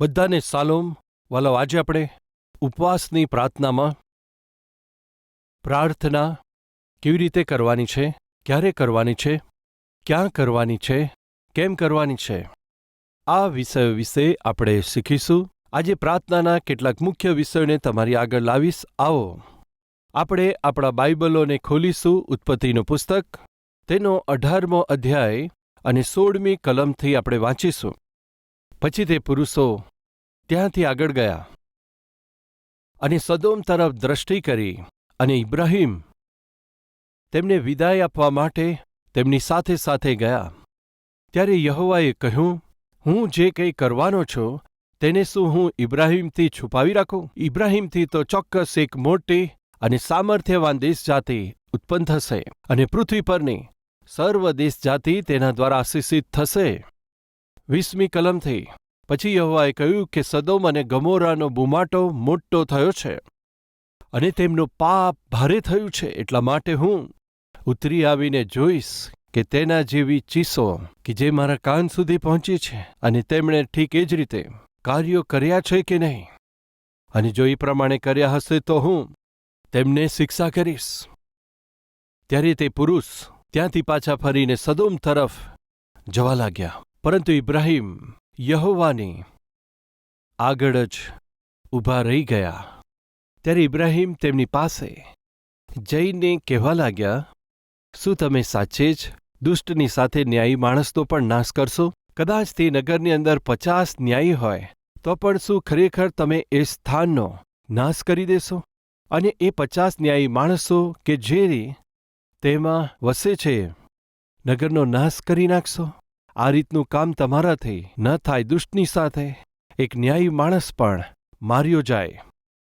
બધાને સાલોમ. વાલો, આજે આપણે ઉપવાસની પ્રાર્થનામાં પ્રાર્થના કેવી રીતે કરવાની છે? ક્યારે કરવાની છે? ક્યાં કરવાની છે? કેમ કરવાની છે? આ વિષય વિશે આપણે શીખીશું. આજે પ્રાર્થનાના કેટલાક મુખ્ય વિષયોને તમારી આગળ લાવીશ. આવો. આપણે આપણા બાઇબલોને ખોલીશું. ઉત્પત્તિનું પુસ્તક, તેનો અઢારમો અધ્યાય અને સોળમી કલમથી આપણે વાંચીશું. પછી તે પુરુષો ત્યાંથી આગળ ગયા. અને સદોમ તરફ દ્રષ્ટિ કરી અને ઇબ્રાહીમ તેમને વિદાય આપવા માટે તેમની સાથે સાથે ગયા. ત્યારે યહોવાએ કહ્યું, હું જે કંઈ કરવાનો છું, તેને શું હું ઇબ્રાહીમથી છુપાવી રાખું? ઇબ્રાહીમથી તો ચોક્કસ એક મોટી અને સામર્થ્યવાન દેશ જાતિ ઉત્પન્ન થશે અને પૃથ્વી પરની સર્વ દેશ જાતિ તેના દ્વારા આશીષિત થશે. વીસમી કલમથી પછી યહોવાએ કહ્યું કે સદોમ અને ગમોરાનો બુમાટો મોટો થયો છે અને તેમનું પાપ ભારે થયું છે, એટલા માટે હું ઉતરી આવીને જોઈશ કે તેના જેવી ચીસો કે જે મારા કાન સુધી પહોંચી છે અને તેમણે ઠીક એ જ રીતે કાર્યો કર્યા છે કે નહીં. અને જો એ પ્રમાણે કર્યા હશે તો હું તેમને શિક્ષા કરીશ. ત્યારે તે પુરુષ ત્યાંથી પાછા ફરીને સદોમ તરફ જવા લાગ્યા. પરંતુ ઇબ્રાહીમ યહોવાની આગળ જ ઊભા રહી ગયા. ત્યારે ઇબ્રાહીમ તેમની પાસે જઈને કહેવા લાગ્યા, શું તમે સાચે જ દુષ્ટની સાથે ન્યાયી માણસનો પણ નાશ કરશો? કદાચ તે નગરની અંદર પચાસ ન્યાયી હોય, તો પણ શું ખરેખર તમે એ સ્થાનનો નાશ કરી દેશો? અને એ પચાસ ન્યાયી માણસો કે જે તેમાં વસે છે, નગરનો નાશ કરી નાખશો? આ રીતનું કામ તમારાથી ન થાય દુષ્ટની સાથે. એક ન્યાયી માણસ પણ માર્યો જાય.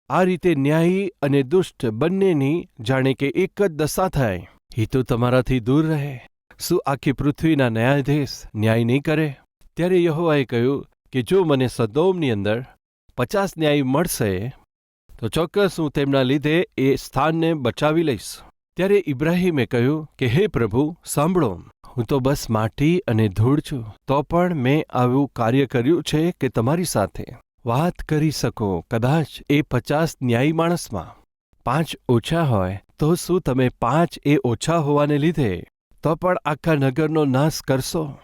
આ રીતે ન્યાયી અને દુષ્ટ બંનેની જાણે કે એક જ દશા થાય. હિતુ તમારાથી દૂર રહે. શું આખી પૃથ્વીના ન્યાયાધીશ ન્યાય નહીં કરે? ત્યારે યહોવાએ કહ્યું કે જો મને સદોમની અંદર પચાસ ન્યાયી મળશે, તો ચોક્કસ હું તેમના લીધે એ સ્થાનને બચાવી લઈશ. ત્યારે ઇબ્રાહીમે કહ્યું કે, હે પ્રભુ, સાંભળો. હું તો બસ માટી અને ધૂળ છું. તો પણ મેં આવું કાર્ય કર્યું છે કે તમારી સાથે. વાત કરી શકો. કદાચ એ પચાસ ન્યાયી માણસમાં. પાંચ ઓછા હોય, તો શું તમે પાંચ એ ઓછા હોવાને લીધે તો પણ આખા નગરનો નાશ કરશો?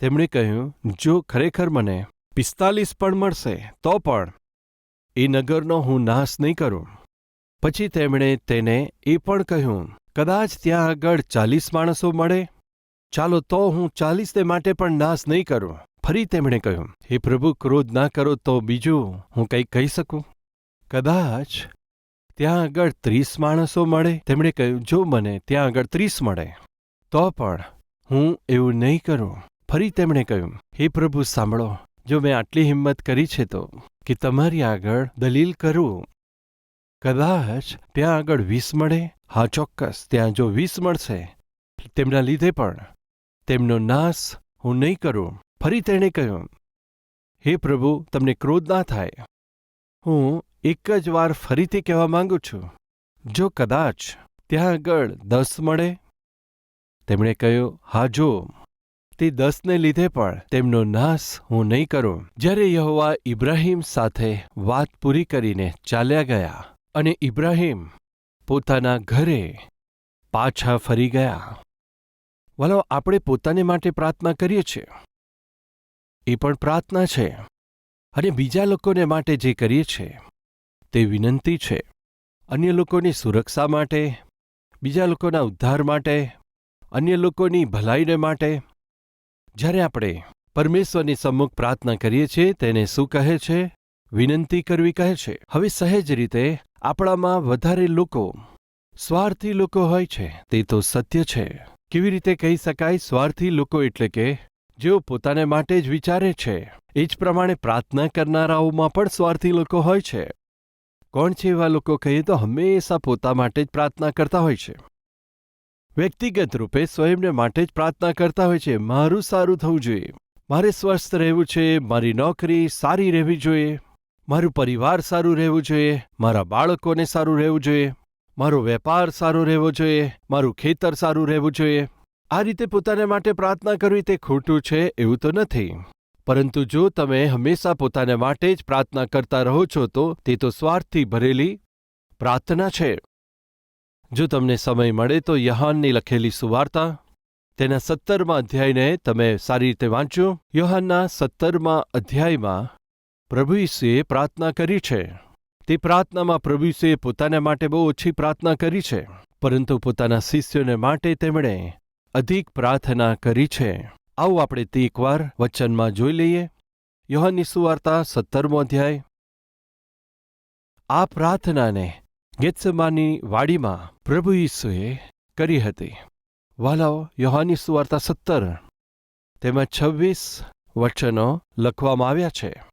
તેમણે કહ્યું, જો ખરેખર મને પિસ્તાલીસ પણ મળશે, તો પણ એ નગરનો હું નાશ નહીં કરું. પછી તેમણે તેને એ પણ કહ્યું, કદાચ ત્યાં આગળ ચાલીસ માણસો મળે? ચાલો તો હું ચાલીસને માટે પણ નાશ નહીં કરું. ફરી તેમણે કહ્યું, હે પ્રભુ, ક્રોધ ના કરો તો બીજું હું કંઈક કહી શકું? કદાચ ત્યાં આગળ ત્રીસ માણસો મળે? તેમણે કહ્યું, જો મને ત્યાં આગળ ત્રીસ મળે, તો પણ હું એવું નહીં કરું. ફરી તેમણે કહ્યું, હે પ્રભુ, સાંભળો, જો મેં આટલી હિંમત કરી છે તો, કે તમારી આગળ દલીલ કરું કદાચ ત્યાં આગળ વીસ મળે? હા, ચોક્કસ, ત્યાં જો વીસ મળશે, તેમના લીધે પણ. તેમનો નાશ હું નહીં કરું. ફરી તેણે કહ્યું, હે પ્રભુ, તમને ક્રોધ ના થાય. હું એક જ વાર ફરીથી કહેવા માંગુ છું. જો કદાચ ત્યાં આગળ દસ મળે? તેમણે કહ્યું, હા, જો. તે દસને લીધે પણ તેમનો નાશ હું નહીં કરું. જ્યારે યહોવા ઇબ્રાહીમ સાથે વાત પૂરી કરીને ચાલ્યા ગયા અને ઇબ્રાહીમ પોતાના ઘરે પાછા ફરી ગયા. વાલો, આપણે પોતાને માટે પ્રાર્થના કરીએ છીએ. એ પણ પ્રાર્થના છે. અને બીજા લોકોને માટે જે કરીએ છીએ, તે વિનંતી છે. અન્ય લોકોની સુરક્ષા માટે, બીજા લોકોના ઉદ્ધાર માટે, અન્ય લોકોની ભલાઈને માટે. જ્યારે આપણે પરમેશ્વરની સમ્મુખ પ્રાર્થના કરીએ છીએ, તેને શું કહે છે? વિનંતી કરવી કહે છે, હવે સહેજ રીતે આપણામાં વધારે લોકો સ્વાર્થી લોકો હોય છે. તે તો સત્ય છે. કેવી રીતે કહી શકાય સ્વાર્થી લોકો એટલે કે જેઓ પોતાને માટે જ વિચારે છે. એ જ પ્રમાણે પ્રાર્થના કરનારાઓમાં પણ સ્વાર્થી લોકો હોય છે. કોણ છે એવા લોકો કહીએ તો હંમેશા પોતા માટે જ પ્રાર્થના કરતા હોય છે. વ્યક્તિગત રૂપે સ્વયંને માટે જ પ્રાર્થના કરતા હોય છે. મારું સારું થવું જોઈએ. મારે સ્વસ્થ રહેવું છે. મારી નોકરી સારી રહેવી જોઈએ. મારું પરિવાર સારું રહેવું જોઈએ, મારા બાળકોને સારું રહેવું જોઈએ, મારો વેપાર સારો રહેવો જોઈએ, મારું ખેતર સારું રહેવું જોઈએ. આ રીતે પોતાને માટે પ્રાર્થના કરવી તે ખોટું છે એવું તો નથી. પરંતુ જો તમે હંમેશા પોતાને માટે જ પ્રાર્થના કરતા રહો છો તો તે તો સ્વાર્થથી ભરેલી પ્રાર્થના છે. જો તમને સમય મળે તો યહાનની લખેલી સુવાર્તા, તેના સત્તરમાં અધ્યાયને તમે સારી રીતે વાંચો યોહાનના સત્તરમાં અધ્યાયમાં પ્રભુ ઈસુએ પ્રાર્થના કરી છે. તે પ્રાર્થનામાં પ્રભુ પોતાના માટે બહુ ઓછી પ્રાર્થના કરી છે, પરંતુ પોતાના શિષ્યોને માટે તેમણે અધિક પ્રાર્થના કરી છે. આવો આપણે તે એકવાર વચનમાં જોઈ લઈએ. યોહાનની સુવાર્તા સત્તરમો અધ્યાય. આ પ્રાર્થનાને ગેત્સમાની વાડીમાં પ્રભુ ઈસુએ કરી હતી. વાલાઓ યોહાની સુવાર્તા સત્તર. તેમાં છવ્વીસ વચનો લખવામાં આવ્યા છે.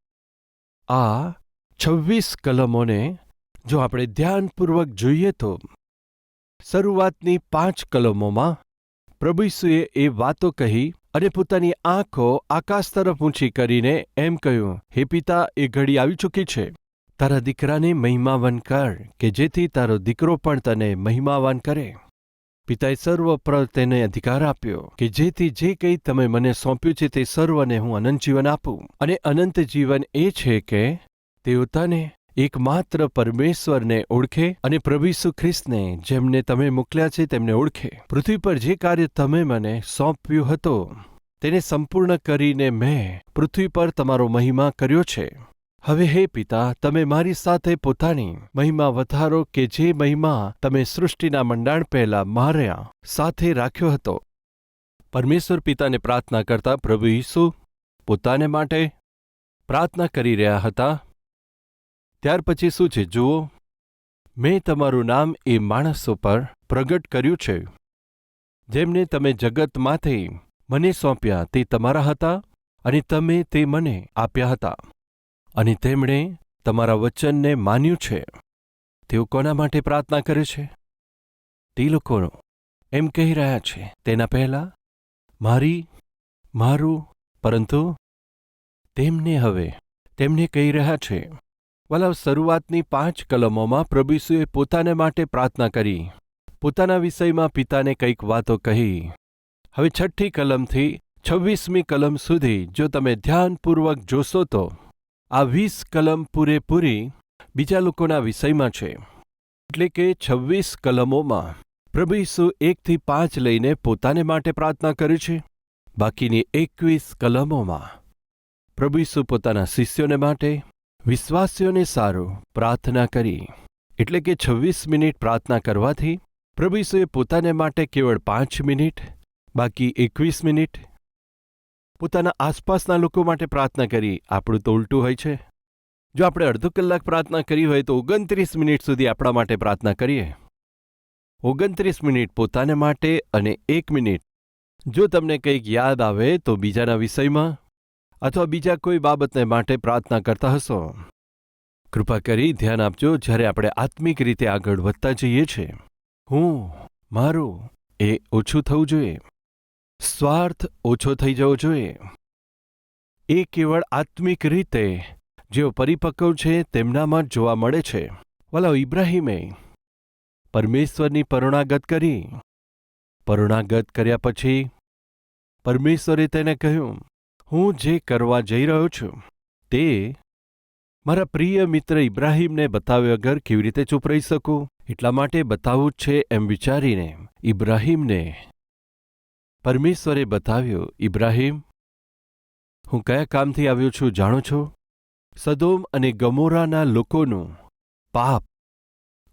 આ છવ્વીસ કલમોને જો આપણે ધ્યાનપૂર્વક જોઈએ તો શરૂઆતની પાંચ કલમોમાં પ્રભુસુએ એ વાતો કહી અને પોતાની આંખો આકાશ તરફ ઊંચી કરીને એમ કહ્યું, હે પિતા, એ ઘડી આવી ચૂકી છે. તારા દીકરાને મહિમાવાન કર, કે જેથી તારો દીકરો પણ તને મહિમાવાન કરે. પિતાએ સર્વ તેને અધિકાર આપ્યો કે જેથી જે કંઈ તમે મને સોંપ્યું છે તે સર્વને હું અનંત જીવન આપું. અને અનંત જીવન એ છે કે તેઓ તને એકમાત્ર પરમેશ્વરને ઓળખે અને પ્રભુ ખ્રિસ્તને જેમને તમે મોકલ્યા છે તેમને ઓળખે. પૃથ્વી પર જે કાર્ય તમે મને સોંપ્યું હતો તેને સંપૂર્ણ કરીને મેં પૃથ્વી પર તમારો મહિમા કર્યો છે. હવે હે પિતા, તમે મારી સાથે પોતાની મહિમા વધારો કે જે મહિમા તમે સૃષ્ટિના મંડાણ પહેલા માર્યા સાથે રાખ્યો હતો. પરમેશ્વર પિતાને પ્રાર્થના કરતા પ્રભુ ઈસુ પોતાને માટે પ્રાર્થના કરી રહ્યા હતા. ત્યાર પછી શું છે, જુઓ, મેં તમારું નામ એ માણસો પર પ્રગટ કર્યું છે, જેમને તમે જગતમાંથી મને સોંપ્યા તે તમારા હતા અને તમે તે મને આપ્યા હતા. અને તેમણે તમારા વચનને માન્યું છે. તેઓ કોના માટે પ્રાર્થના કરે છે? તે લોકોનો એમ કહી રહ્યા છે, તેના પહેલા મારી, મારું, પરંતુ તેમને હવે, તેમને કહી રહ્યા છે. વલાવ શરૂઆતની પાંચ કલમોમાં પ્રભુસુએ પોતાને માટે પ્રાર્થના કરી. પોતાના વિષયમાં પિતાને કંઈક વાતો કહી. હવે છઠ્ઠી કલમથી છવ્વીસમી કલમ સુધી જો તમે ધ્યાનપૂર્વક જોશો તો આ વીસ કલમ પૂરેપૂરી બીજા લોકોના વિષયમાં છે. એટલે કે છવ્વીસ કલમોમાં પ્રભુ ઈસુ એકથી પાંચ લઈને પોતાને માટે પ્રાર્થના કરે છે. બાકીની એકવીસ કલમોમાં પ્રભુ ઈસુ પોતાના શિષ્યોને માટે, વિશ્વાસીઓને સારું પ્રાર્થના કરી. એટલે કે છવ્વીસ મિનિટ પ્રાર્થના કરવાથી પ્રભુ ઈસુએ પોતાને માટે કેવળ પાંચ મિનિટ, બાકી એકવીસ મિનિટ પોતાના આસપાસના લોકો માટે પ્રાર્થના કરી. આપણું તો ઉલટું હોય છે. જો આપણે અડધો કલાક પ્રાર્થના કરી હોય તો ઓગણત્રીસ મિનિટ સુધી આપણા માટે પ્રાર્થના કરીએ. ઓગણત્રીસ મિનિટ પોતાને માટે અને એક મિનિટ. જો તમને કંઈક યાદ આવે તો બીજાના વિષયમાં અથવા બીજા કોઈ બાબતને માટે પ્રાર્થના કરતા હશો. કૃપા કરી ધ્યાન આપજો જ્યારે આપણે આત્મિક રીતે આગળ વધતા જઈએ છીએ. હું, મારું, એ ઓછું થવું જોઈએ. સ્વાર્થ ઓછો થઈ જવો જોઈએ. એ કેવળ આત્મિક રીતે જેઓ પરિપક્વ છે તેમનામાં જ જોવા મળે છે. વલાવ ઇબ્રાહીમે પરમેશ્વરની પરુણાગત કરી. પરુણાગત કર્યા પછી પરમેશ્વરે તેને કહ્યું, હું જે કરવા જઈ રહ્યો છું, તે મારા પ્રિય મિત્ર ઇબ્રાહીમને બતાવ્યા વગર કેવી રીતે ચૂપ રહી શકું? એટલા માટે બતાવવું જ છે એમ વિચારીને ઇબ્રાહીમને પરમેશ્વરે બતાવ્યું, ઇબ્રાહીમ, હું કયા કામથી આવ્યો છું જાણો છો? સદોમ અને ગમોરાના લોકોનું પાપ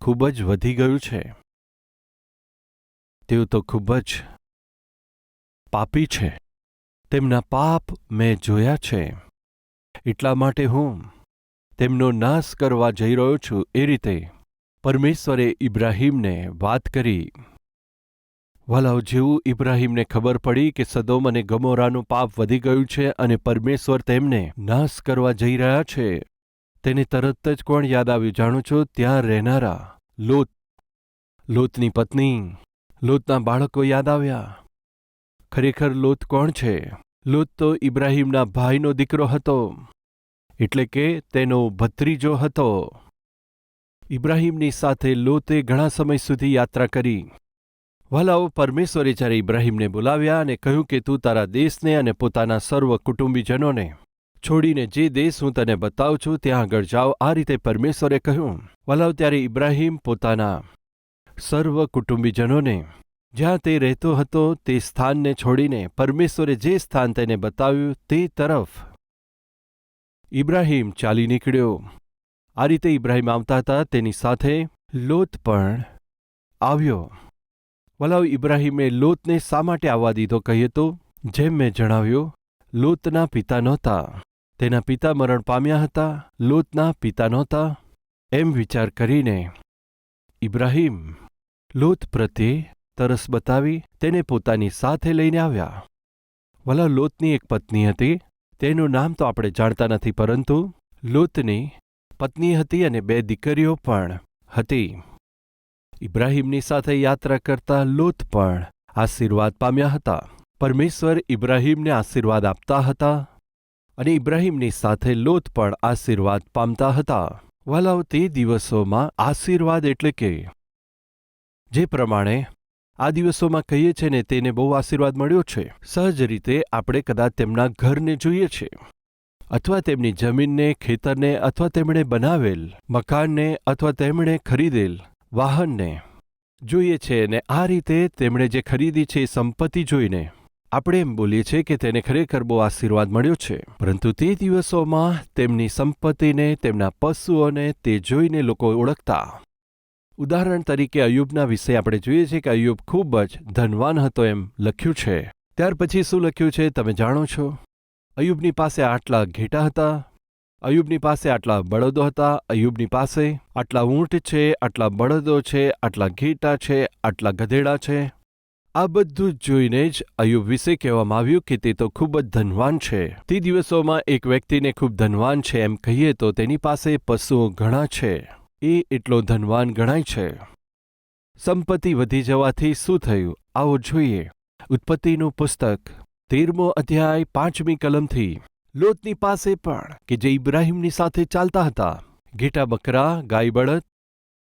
ખૂબ જ વધી ગયું છે. તેઓ તો ખૂબ જ પાપી છે. તેમના પાપ મેં જોયા છે. એટલા માટે હું તેમનો નાશ કરવા જઈ રહ્યો છું. એ રીતે પરમેશ્વરે ઇબ્રાહીમને વાત કરી. વલાવ જેવું ઇબ્રાહીમને ખબર પડી કે સદોમ અને ગમોરાનું પાપ વધી ગયું છે અને પરમેશ્વર તેમને નાશ કરવા જઈ રહ્યા છે. તેને તરત જ કોણ યાદ આવ્યું જાણો છો? ત્યાં રહેનારા લોત, લોતની પત્ની, લોતના બાળકો યાદ આવ્યા. ખરેખર લોત કોણ છે? લોત તો ઇબ્રાહીમના ભાઈનો દીકરો હતો, એટલે કે તેનો ભત્રીજો હતો. ઇબ્રાહીમની સાથે લોતે ઘણા સમય સુધી યાત્રા કરી. વાલાઓ પરમેશ્વરે જ્યારે ઇબ્રાહીમને બોલાવ્યા અને કહ્યું કે તું તારા દેશને અને પોતાના સર્વ કુટુંબીજનોને છોડીને જે દેશ હું તને બતાવું છું, ત્યાં આગળ જાઓ. આ રીતે પરમેશ્વરે કહ્યું વલાવ ત્યારે ઇબ્રાહિમ પોતાના સર્વ કુટુંબીજનોને જ્યાં તે રહેતો હતો, તે સ્થાનને છોડીને પરમેશ્વરે જે સ્થાન તેને બતાવ્યું, તે તરફ ઇબ્રાહિમ ચાલી નીકળ્યો. આ રીતે ઇબ્રાહિમ આવતા હતા. તેની સાથે લોત પણ આવ્યો. વલાવ ઇબ્રાહીમે લોતને શા માટે આવવા દીધો કહીએ તો જેમ મેં જણાવ્યું, લોતના પિતા નહોતા. તેના પિતા મરણ પામ્યા હતા, લોતના પિતા નહોતા. એમ વિચાર કરીને ઇબ્રાહીમ લોત પ્રત્યે તરસ બતાવી તેને પોતાની સાથે લઈને આવ્યા. વલા લોતની એક પત્ની હતી. તેનું નામ તો આપણે જાણતા નથી, પરંતુ લોતની પત્ની હતી અને બે દીકરીઓ પણ હતી. ઇબ્રાહિમની સાથે યાત્રા કરતા લોત પણ આશીર્વાદ પામ્યા હતા. પરમેશ્વર ઇબ્રાહિમને આશીર્વાદ આપતા હતા અને ઇબ્રાહીમની સાથે લોત પણ આશીર્વાદ પામતા હતા. વાલાઓ, તે દિવસોમાં આશીર્વાદ એટલે કે જે પ્રમાણે આ દિવસોમાં કહીએ છીએ ને, તેને બહુ આશીર્વાદ મળ્યો છે. સહજ રીતે આપણે કદાચ તેમના ઘરને જોઈએ છે અથવા તેમની જમીનને, ખેતરને અથવા તેમણે બનાવેલ મકાનને અથવા તેમણે ખરીદેલ વાહનને જોઈએ છે ને આ રીતે તેમણે જે ખરીદી છે એ સંપત્તિ જોઈને આપણે એમ બોલીએ છીએ કે તેને ખરેખર બહુ આશીર્વાદ મળ્યો છે. પરંતુ તે દિવસોમાં તેમની સંપત્તિને, તેમના પશુઓને તે જોઈને લોકો ઓળખતા. ઉદાહરણ તરીકે અયુબના વિશે આપણે જોઈએ છીએ કે અયુબ ખૂબ જ ધનવાન હતો એમ લખ્યું છે. ત્યાર પછી શું લખ્યું છે તમે જાણો છો? અયુબની પાસે આટલા ઘેટા હતા અયુબની પાસે આટલા બળદો હતા, અયુબની પાસે આટલા ઊંટ છે, આટલા બળદો છે, આટલા ઘેટા છે, આટલા ગધેડા છે. આ બધું જોઈને જ અયુબ વિશે કહેવામાં આવ્યું કે તે તો ખૂબ જ ધનવાન છે. તે દિવસોમાં એક વ્યક્તિને ખૂબ ધનવાન છે એમ કહીએ તો તેની પાસે પશુઓ ઘણા છે. એ એટલો ધનવાન ગણાય છે. સંપત્તિ વધી જવાથી શું થયું? આવો જોઈએ. ઉત્પત્તિનું પુસ્તક, તેરમો અધ્યાય, પાંચમી કલમથી. લોતની પાસે પણ કે જે ઇબ્રાહીમની સાથે ચાલતા હતા. ઘેટા બકરા, ગાય બળદ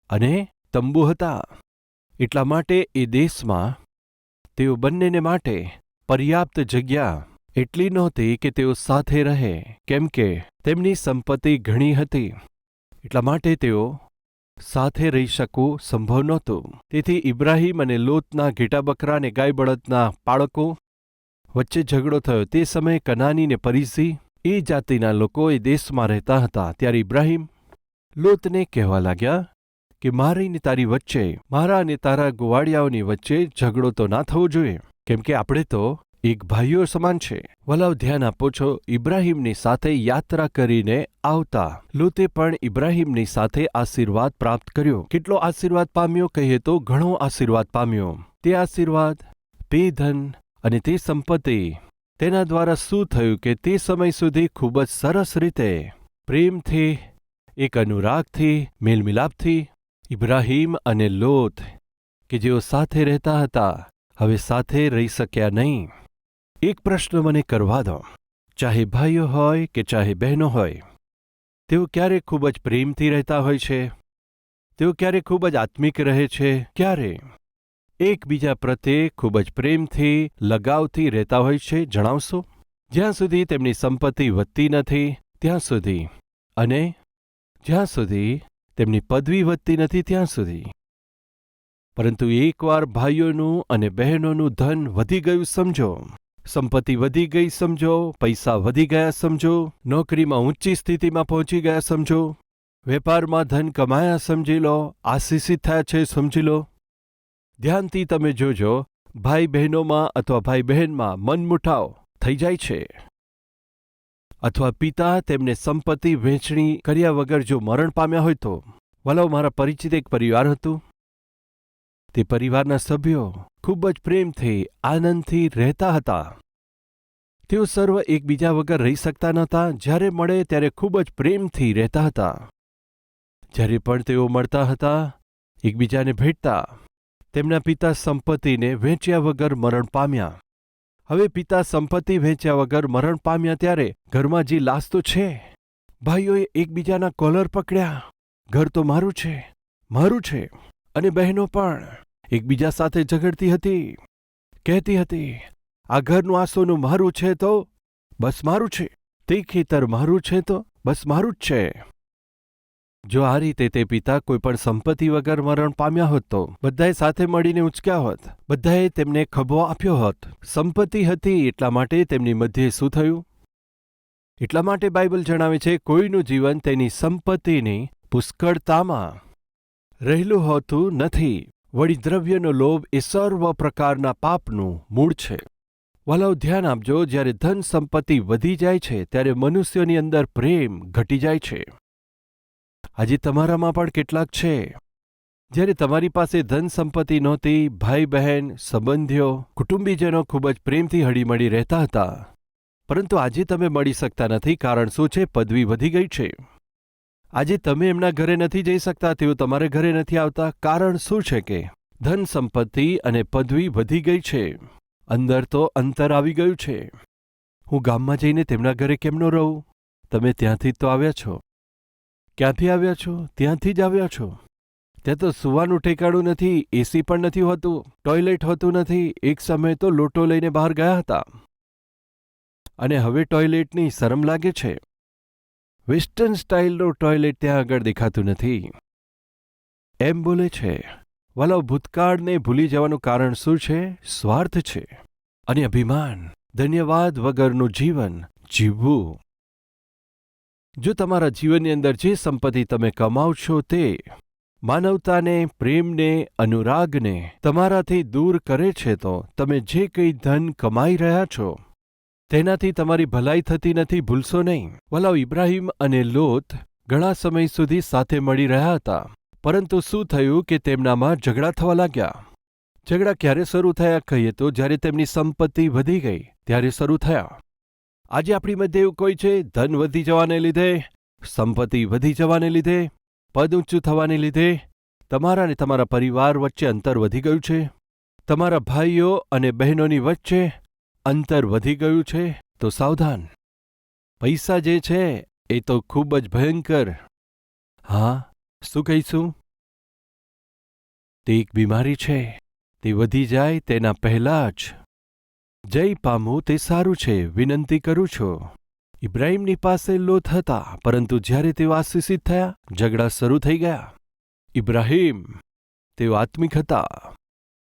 અને તંબુ હતા. એટલા માટે એ દેશમાં તેઓ બંનેને માટે પર્યાપ્ત જગ્યા એટલી નહોતી કે તેઓ સાથે રહે, કેમ કે તેમની સંપત્તિ ઘણી હતી. એટલા માટે તેઓ સાથે રહી શકવું સંભવ નહોતું. તેથી ઇબ્રાહીમ અને લોતના ઘેટા બકરા અને ગાય બળદના બાળકો વચ્ચે ઝઘડો થયો તે સમયે કનાની ને પરિઝી એ જાતિના લોકો એ દેશમાં રહેતા હતા. ત્યારે ઇબ્રાહિમ લોતને કહેવા લાગ્યા કે, મારી ને તારી વચ્ચે, મારા અને તારા ગોવાળિયાઓની વચ્ચે ઝઘડો તો ના થવો જોઈએ. કેમ કે આપણે તો એક ભાઈઓ સમાન છે. વલાવ, ધ્યાન આપો છો, ઇબ્રાહીમની સાથે યાત્રા કરીને આવતા લોતે પણ ઇબ્રાહીમની સાથે આશીર્વાદ પ્રાપ્ત કર્યો. કેટલો આશીર્વાદ પામ્યો? કહીએ તો, ઘણો આશીર્વાદ પામ્યો. તે આશીર્વાદ તે ધન અને તે સંપત્તિ તેના દ્વારા શું થયું કે તે સમય સુધી ખૂબ જ સરસ રીતે પ્રેમથી, એક અનુરાગથી, મેલમિલાપથી ઇબ્રાહિમ અને લોત, કે જેઓ સાથે રહેતા હતા, હવે સાથે રહી શક્યા નહીં. એક પ્રશ્ન મને કરવા દો. ચાહે ભાઈઓ હોય કે ચાહે બહેનો હોય, તેઓ ક્યારેક ખૂબ જ પ્રેમથી રહેતા હોય છે? તેઓ ક્યારેક ખૂબ જ આત્મિક રહે છે? ક્યારે? એકબીજા પ્રત્યે ખૂબ જ પ્રેમથી, લગાવથી રહેતા હોય છે, જણાવશો? જ્યાં સુધી તેમની સંપત્તિ વધતી નથી, ત્યાં સુધી. અને જ્યાં સુધી તેમની પદવી વધતી નથી, ત્યાં સુધી. પરંતુ એકવાર ભાઈઓનું અને બહેનોનું ધન વધી ગયું, સમજો. સંપત્તિ વધી ગઈ, સમજો. પૈસા વધી ગયા, સમજો. નોકરીમાં ઊંચી સ્થિતિમાં પહોંચી ગયા, સમજો. વેપારમાં ધન કમાયા, સમજી લો. આશીષિત થયા છે, સમજી લો. ધ્યાનથી તમે જોજો ભાઈ બહેનોમાં અથવા ભાઈ બહેનમાં મનમુઠાવ થઈ જાય છે. અથવા પિતા તેમને સંપત્તિ વહેંચણી કર્યા વગર જો મરણ પામ્યા હોય તો? વલાવ મારા પરિચિત એક પરિવાર હતું. તે પરિવારના સભ્યો ખૂબ જ પ્રેમથી, આનંદથી રહેતા હતા. તેઓ સર્વ એકબીજા વગર રહી શકતા નહોતા. જ્યારે મળે ત્યારે ખૂબ જ પ્રેમથી રહેતા હતા. જ્યારે પણ તેઓ મળતા હતા, એકબીજાને ભેટતા તેમના પિતા સંપત્તિને વહેંચ્યા વગર મરણ પામ્યા. હવે પિતા સંપત્તિ વહેંચ્યા વગર મરણ પામ્યા ત્યારે ઘરમાં જે લાશ તો છે, ભાઈઓએ એકબીજાના કોલર પકડ્યા. ઘર તો મારું છે મારું છે, અને બહેનો પણ. એકબીજા સાથે ઝઘડતી હતી, કહેતી હતી, આ ઘરનું આ સોનું મારું છે તો બસ મારું છે, તે ખેતર મારું છે તો બસ મારું જ છે. જો આ રીતે તે પિતા કોઈ પણ સંપત્તિ વગર મરણ પામ્યા હોત તો બધાએ સાથે મળીને ઉંચક્યા હોત. બધાએ તેમને ખભો આપ્યો હોત. સંપત્તિ હતી એટલા માટે તેમની મધ્યે શું થયું? એટલા માટે બાઇબલ જણાવે છે, કોઈનું જીવન તેની સંપત્તિની પુષ્કળતામાં રહેલું હોતું નથી. વળી દ્રવ્યનો લોભ એ સર્વ પ્રકારના પાપનું મૂળ છે. વાલાઓ, ધ્યાન આપજો, જ્યારે ધન સંપત્તિ વધી જાય છે, ત્યારે મનુષ્યોની અંદર પ્રેમ ઘટી જાય છે. આજે તમારામાં પણ કેટલાક છે. જ્યારે તમારી પાસે ધન સંપત્તિ નહોતી, ભાઈ બહેન, સંબંધીઓ, કુટુંબીજનો ખૂબ જ પ્રેમથી હળીમળી રહેતા હતા. પરંતુ આજે તમે મળી શકતા નથી કારણ શું છે? પદવી વધી ગઈ છે. આજે તમે એમના ઘરે નથી જઈ શકતા, તેઓ તમારે ઘરે નથી આવતા. કારણ શું છે કે ધન સંપત્તિ અને પદવી વધી ગઈ છે. અંદર તો અંતર આવી ગયું છે. હું ગામમાં જઈને તેમના ઘરે કેમ રહું? તમે ત્યાંથી તો આવ્યા છો. ક્યાંથી આવ્યા છો? ત્યાંથી જ આવ્યા છો? ત્યાં તો સુવાનું ઠેકાણું નથી એસી પણ નથી હોતું, ટોયલેટ હોતું નથી, એક સમયે તો લોટો લઈને બહાર ગયા હતા. અને હવે ટોયલેટની શરમ લાગે છે. વેસ્ટર્ન સ્ટાઇલનું ટોયલેટ ત્યાં આગળ દેખાતું નથી. એમ બોલે છે, વાલો, ભૂતકાળને ભૂલી જવાનું કારણ શું છે? સ્વાર્થ છે અને અભિમાન, ધન્યવાદ વગરનું જીવન જીવવું. જો તમારા જીવનની અંદર જે સંપત્તિ તમે કમાવ છો તે માનવતાને, પ્રેમને, અનુરાગને તમારાથી દૂર કરે છે તો તમે જે કંઈ ધન કમાઈ રહ્યા છો, તેનાથી તમારી ભલાઈ થતી નથી, ભૂલશો નહીં. વલાવ ઇબ્રાહીમ અને લોત ઘણા સમય સુધી સાથે મળી રહ્યા હતા, પરંતુ શું થયું કે તેમનામાં ઝઘડા થવા લાગ્યા? ઝઘડા ક્યારે શરૂ થયા? કહીએ તો જ્યારે તેમની સંપત્તિ વધી ગઈ, ત્યારે શરૂ થયા. આજે આપણી મધ્ય એવું કોઈ છે? ધન વધી જવાને લીધે, સંપત્તિ વધી જવાને લીધે, પદ ઊંચું થવાને લીધે, તમારા અને તમારા પરિવાર વચ્ચે અંતર વધી ગયું છે? તમારા ભાઈઓ અને બહેનોની વચ્ચે અંતર વધી ગયું છે? તો સાવધાન. પૈસા જે છે, એ તો ખૂબ જ ભયંકર. હા, શું કહીશું? તે એક બીમારી છે. તે વધી જાય તેના પહેલાં જ. જય પામો, તે સારું છે, વિનંતી કરું છું. ઇબ્રાહીમની પાસે લોથ હતા, પરંતુ જ્યારે તેઓ આશીષિત થયા, ઝઘડા શરૂ થઈ ગયા. ઇબ્રાહીમ, તેઓ આત્મિક હતા.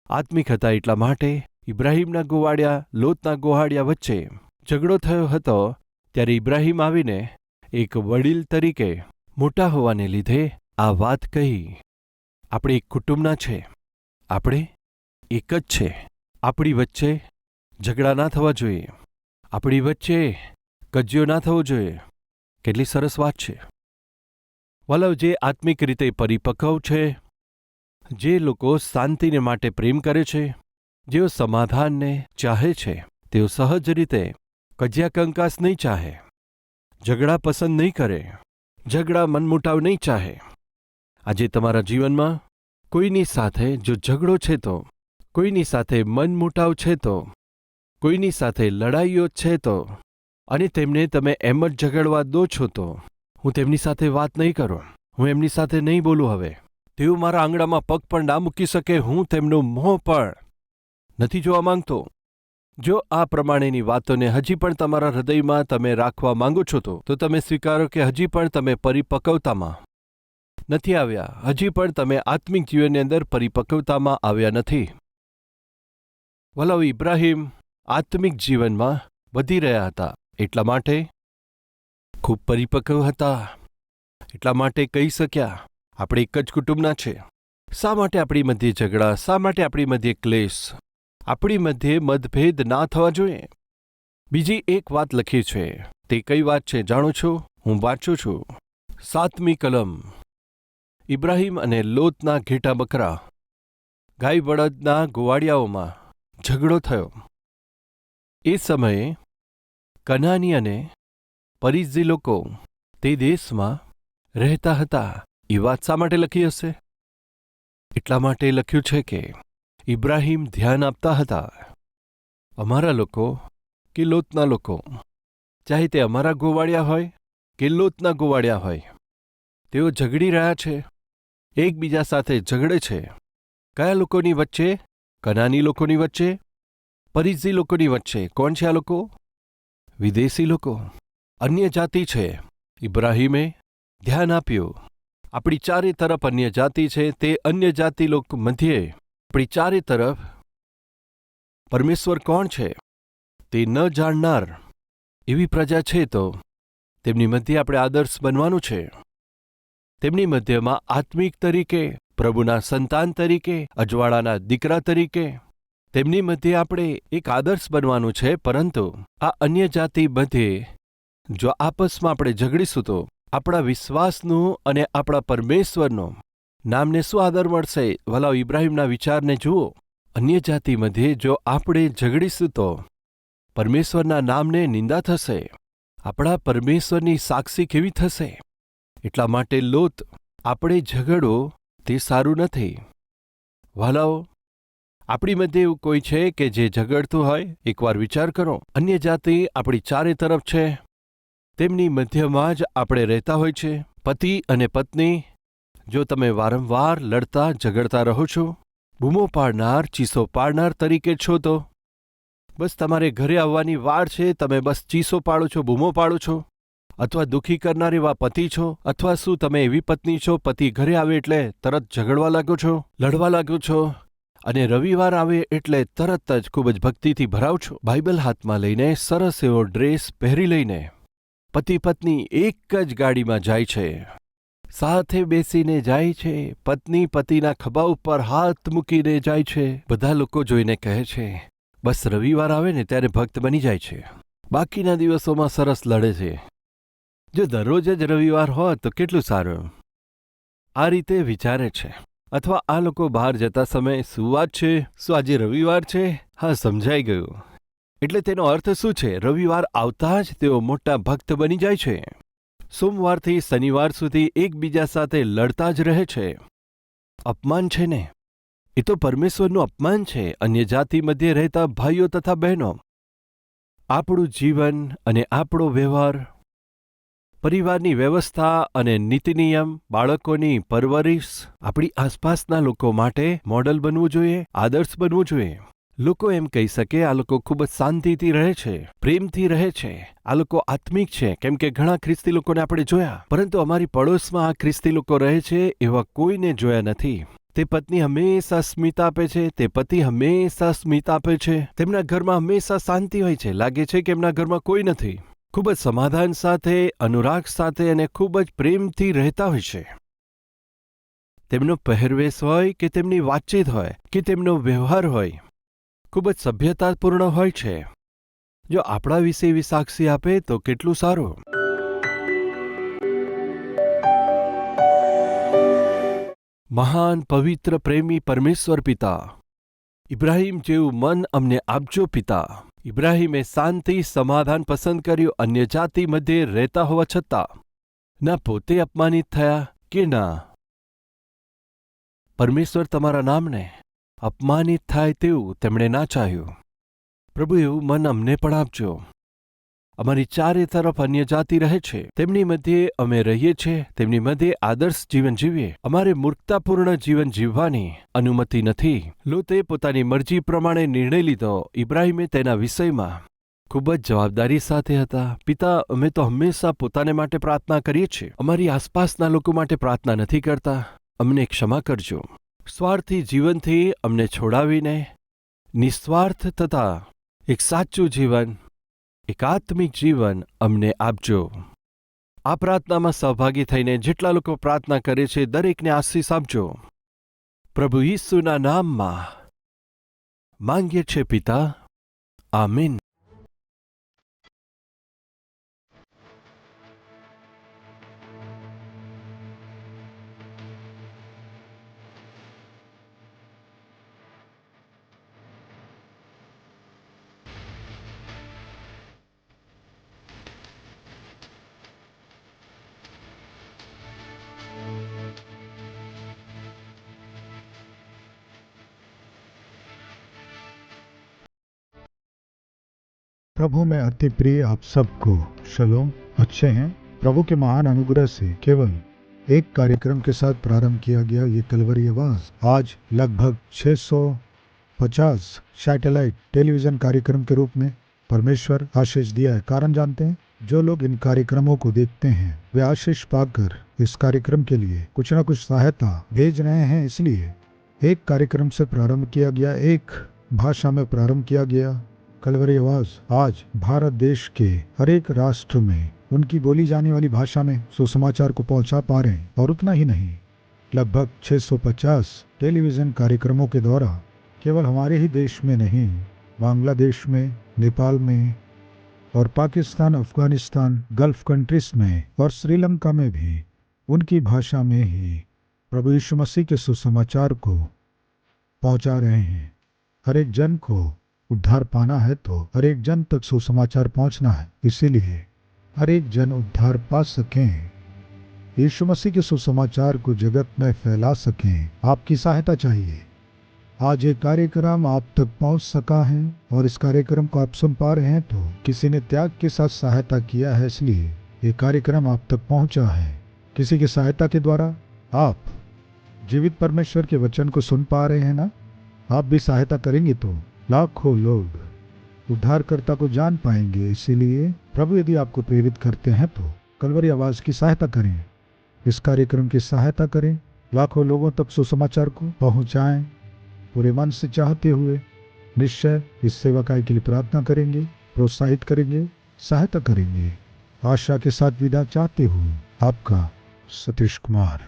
આત્મિક હતા એટલા માટે ઇબ્રાહીમના ગોવાડિયા લોતના ગોહાડિયા વચ્ચે ઝઘડો થયો હતો, ત્યારે ઇબ્રાહીમ આવીને એક વડીલ તરીકે મોટા હોવાને લીધે આ વાત કહી. આપણે એક કુટુંબના છે. આપણે એક જ છે. આપણી વચ્ચે ઝઘડા ના થવા જોઈએ. આપણી વચ્ચે કજિયો ના થવો જોઈએ. કેટલી સરસ વાત છે. વલવ, જે આત્મિક રીતે પરિપક્વ છે, જે લોકો શાંતિને માટે પ્રેમ કરે છે, જેઓ સમાધાનને ચાહે છે, તેઓ સહજ રીતે કજિયા કંકાસ નહીં ચાહે, ઝઘડા પસંદ નહીં કરે, ઝઘડા મનમુટાવ નહીં ચાહે. આજે તમારા જીવનમાં કોઈની સાથે જો ઝઘડો છે તો, કોઈની સાથે મનમુટાવ છે તો કોઈની સાથે લડાઈઓ છે તો? અને તેમને તમે એમ જ ઝઘડવા દો છો તો? હું તેમની સાથે વાત નહીં કરું. હું એમની સાથે નહીં બોલું હવે. તેઓ મારા આંગણામાં પગ પણ ના મૂકી શકે, હું તેમનું મોં પણ નથી જોવા માંગતો. જો આ પ્રમાણેની વાતોને હજી પણ તમારા હૃદયમાં તમે રાખવા માંગો છો તો તો તમે સ્વીકારો કે હજી પણ તમે પરિપક્વતામાં નથી આવ્યા. હજી પણ તમે આત્મિક જીવનની અંદર પરિપક્વતામાં આવ્યા નથી. વલાવ ઇબ્રાહિમ આત્મિક જીવનમાં વધી રહ્યા હતા. એટલા માટે ખૂબ પરિપક્વ હતા. એટલા માટે કહી શક્યા, આપણે એક જ કુટુંબના છે. શા માટે આપણી મધ્યે ઝઘડા? શા માટે આપણી મધ્યે ક્લેશ? આપણી મધ્યે મતભેદ ના થવા જોઈએ. બીજી એક વાત લખી છે. તે કઈ વાત છે જાણો છો? હું વાંચું છું. સાતમી કલમ. ઇબ્રાહિમ અને લોતના ઘેટા બકરા ગાય બળદના ગોવાડિયાઓમાં ઝઘડો થયો. એ સમયે કનાની અને પરિઝી લોકો તે દેશમાં રહેતા હતા. એ વાત શા માટે લખી હશે? એટલા માટે લખ્યું છે કે ઇબ્રાહિમ ધ્યાન આપતા હતા. અમારા લોકો કે લોતના લોકો? ચાહે તે અમારા ગોવાળિયા હોય કે લોતના ગોવાળિયા હોય. તેઓ ઝઘડી રહ્યા છે. એકબીજા સાથે ઝઘડે છે. કયા લોકોની વચ્ચે? કનાની લોકોની વચ્ચે? પરિઝી લોકોની વચ્ચે કોણ છે આ લોકો? વિદેશી લોકો. અન્ય જાતિ છે. ઇબ્રાહીમે ધ્યાન આપ્યું. આપણી ચારે તરફ અન્ય જાતિ છે, તે અન્ય જાતિ લોકો મધ્યે. આપણી ચારે તરફ પરમેશ્વર કોણ છે? તે ન જાણનાર. એવી પ્રજા છે તો તેમની મધ્યે આપણે આદર્શ બનવાનું છે. તેમની મધ્યમાં આત્મિક તરીકે, પ્રભુના સંતાન તરીકે, અજવાળાના દીકરા તરીકે તેમની મધ્યે આપણે એક આદર્શ બનવાનું છે, પરંતુ આ અન્ય જાતિ મધ્યે જો આપસમાં આપણે ઝઘડીશું તો આપણા વિશ્વાસનું અને આપણા પરમેશ્વરનું નામને શું આદર મળશે? વલાવ ઇબ્રાહિમના વિચારને જુઓ. અન્ય જાતિ મધ્યે જો આપણે ઝઘડીશું તો પરમેશ્વરના નામને નિંદા થશે. આપણા પરમેશ્વરની સાક્ષી કેવી થશે? એટલા માટે લોત, આપણે ઝઘડો તે સારું નથી. વાલાઓ આપણી મધ્ય એવું કોઈ છે કે જે ઝઘડતું હોય? એકવાર વિચાર કરો. અન્ય જાતિ આપણી ચારે તરફ છે. તેમની મધ્યમાં જ આપણે રહેતા હોય છે. પતિ અને પત્ની, જો તમે વારંવાર લડતા, ઝઘડતા રહો છો, બૂમો પાડનાર, ચીસો પાડનાર તરીકે છો તો? બસ તમારે ઘરે આવવાની વાર છે, તમે બસ ચીસો પાડો છો, બૂમો પાડો છો. અથવા દુઃખી કરનાર એવા પતિ છો, અથવા શું તમે એવી પત્ની છો, પતિ ઘરે આવે એટલે તરત ઝઘડવા લાગો છો, લડવા લાગો છો? અને રવિવાર આવે એટલે તરત જ ખૂબ જ ભક્તિથી ભરાવ છો. બાઇબલ હાથમાં લઈને સરસ એવો ડ્રેસ પહેરી લઈને પતિ પત્ની એક જ ગાડીમાં જાય છે. સાથે બેસીને જાય છે. પત્ની પતિના ખભા ઉપર હાથ મૂકીને જાય છે. બધા લોકો જોઈને કહે છે, બસ રવિવાર આવે ને ત્યારે ભક્ત બની જાય છે. બાકીના દિવસોમાં સરસ લડે છે. જો દરરોજ જ રવિવાર હોત તો કેટલું સારું. આ રીતે વિચારે છે. અથવા આ લોકો બહાર જતા સમયે શું વાત છે? શું આજે રવિવાર છે? હા, સમજાઈ ગયું. એટલે તેનો અર્થ શું છે? રવિવાર આવતા જ તેઓ મોટા ભક્ત બની જાય છે. સોમવારથી શનિવાર સુધી એકબીજા સાથે લડતા જ રહે છે. અપમાન છે ને? એ તો પરમેશ્વરનું અપમાન છે, અન્ય જાતિ મધ્યે રહેતા ભાઈઓ તથા બહેનો. આપણું જીવન અને આપણો વ્યવહાર પરિવારની વ્યવસ્થા અને નીતિનિયમ બાળકોની પરવરિશ, આપણી આસપાસના લોકો માટે મોડલ બનવું જોઈએ, આદર્શ બનવું જોઈએ. લોકો એમ કહી શકે, આ લોકો ખૂબ જ શાંતિથી રહે છે, પ્રેમથી રહે છે. આ લોકો આત્મિક છે, કેમ કે ઘણા ખ્રિસ્તી લોકોને આપણે જોયા. પરંતુ અમારી પડોશમાં આ ખ્રિસ્તી લોકો રહે છે, એવા કોઈને જોયા નથી. તે પત્ની હંમેશા સ્મિત આપે છે, તે પતિ હંમેશા સ્મિત આપે છે. તેમના ઘરમાં હંમેશા શાંતિ હોય છે, લાગે છે કે એમના ઘરમાં કોઈ નથી. ખૂબ જ સમાધાન સાથે, અનુરાગ સાથે અને ખૂબ જ પ્રેમથી રહેતા હોય છે. તેમનો પહેરવેશ હોય કે તેમની વાતચીત હોય કે તેમનો વ્યવહાર હોય, ખૂબ જ સભ્યતાપૂર્ણ હોય છે. જો આપણા વિશે એવી સાક્ષી આપે તો કેટલું સારું. મહાન પવિત્ર પ્રેમી પરમેશ્વર પિતા. ઇબ્રાહીમ જેવું મન અમને આપજો પિતા. ઇબ્રાહિમે શાંતિ, સમાધાન પસંદ કર્યું, અન્ય જાતિ મધ્યે રહેતા હોવા છતાં, ના, પોતે અપમાનિત થયા કે ના? પરમેશ્વર તમારા નામને અપમાનિત થાય તેવું તેમણે ના ચાહ્યું. પ્રભુ, એવું મન અમને પણ આપજો. અમારી ચારે તરફ અન્ય જાતિ રહે છે. તેમની મધ્યે અમે રહીએ છીએ તેમની મધ્યે આદર્શ જીવન જીવીએ. અમારે મૂર્ખતાપૂર્ણ જીવન જીવવાની અનુમતિ નથી. લોતે પોતાની મરજી પ્રમાણે નિર્ણય લીધો. ઇબ્રાહિમે તેના વિષયમાં ખૂબ જ જવાબદારી સાથે હતા. પિતા, અમે તો હંમેશા પોતાને માટે પ્રાર્થના કરીએ છીએ. અમારી આસપાસના લોકો માટે પ્રાર્થના નથી કરતા. અમને ક્ષમા કરજો. સ્વાર્થી જીવનથી અમને છોડાવીને નિસ્વાર્થ તથા એક સાચું જીવન એકાત્મિક જીવન અમને આપજો. આ પ્રાર્થનામાં સહભાગી થઈને જેટલા લોકો પ્રાર્થના કરે છે, દરેકને આશીષ આપજો. પ્રભુ ઈસુના નામમાં માંગીએ છે પિતા. આમીન. प्रभु में अति प्रिय आप सबको शलोम। अच्छे हैं। प्रभु के महान अनुग्रह से केवल एक कार्यक्रम के साथ प्रारंभ किया गया ये कलवरी आवाज़। आज लगभग 650 सैटेलाइट टेलीविज़न कार्यक्रम के रूप में परमेश्वर आशीष दिया है। कारण जानते हैं? जो लोग इन कार्यक्रमों को देखते हैं, वे आशीष पाकर इस कार्यक्रम के लिए कुछ ना कुछ सहायता भेज रहे हैं। इसलिए एक कार्यक्रम से प्रारंभ किया गया, एक भाषा में प्रारंभ किया गया। कलवरी आवाज़ आज भारत देश के हर एक राष्ट्र में उनकी बोली जाने वाली भाषा में सुसमाचार को पहुँचा पा रहे हैं और उतना ही नहीं, लगभग 650 टेलीविज़न कार्यक्रमों के द्वारा केवल हमारे ही देश में नहीं, बांग्लादेश में, नेपाल में और पाकिस्तान, अफ़गानिस्तान, गल्फ कंट्रीज़ में और श्रीलंका में भी उनकी भाषा में ही प्रभु यीशु मसीह के सुसमाचार को पहुँचा रहे हैं। हर एक जन को उद्धार पाना है तो हर एक जन तक सुसमाचार पहुँचना है। इसीलिए हर एक जन उद्धार पा सकें। यीशु मसीह के सुसमाचार को जगत में फैला सकें। आपकी सहायता चाहिए। आज ये कार्यक्रम आप तक पहुँच सका है और इस कार्यक्रम को आप सुन पा रहे हैं तो किसी ने त्याग के साथ सहायता किया है इसलिए ये कार्यक्रम आप तक पहुँचा है। किसी की सहायता के द्वारा आप जीवित परमेश्वर के वचन को सुन पा रहे हैं ना? आप भी सहायता करेंगे तो लाखों लोग उद्धारकर्ता को जान पाएँगे। इसीलिए प्रभु यदि आपको प्रेरित करते हैं तो कलवरी आवाज़ की सहायता करें। इस कार्यक्रम की सहायता करें। लाखों लोगों तक सुसमाचार को पहुंचाएँ। पूरे मन से चाहते हुए निश्चय इस सेवा कार्य के लिए प्रार्थना करेंगे, प्रोत्साहित करेंगे, सहायता करेंगे। आशा के साथ विदा चाहते हुए आपका सतीश कुमार।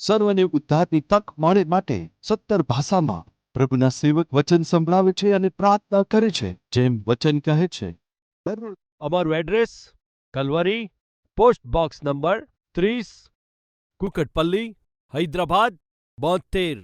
સર્વને ઉદ્ધારની તક મળે માટે સત્તર ભાષામાં પ્રભુના સેવક વચન સંભળાવે છે અને પ્રાર્થના કરે છે, જેમ વચન કહે છે. અમારું address, Calvary, post box number ત્રીસ, કુકટપલ્લી, હૈદરાબાદ, બોતેર.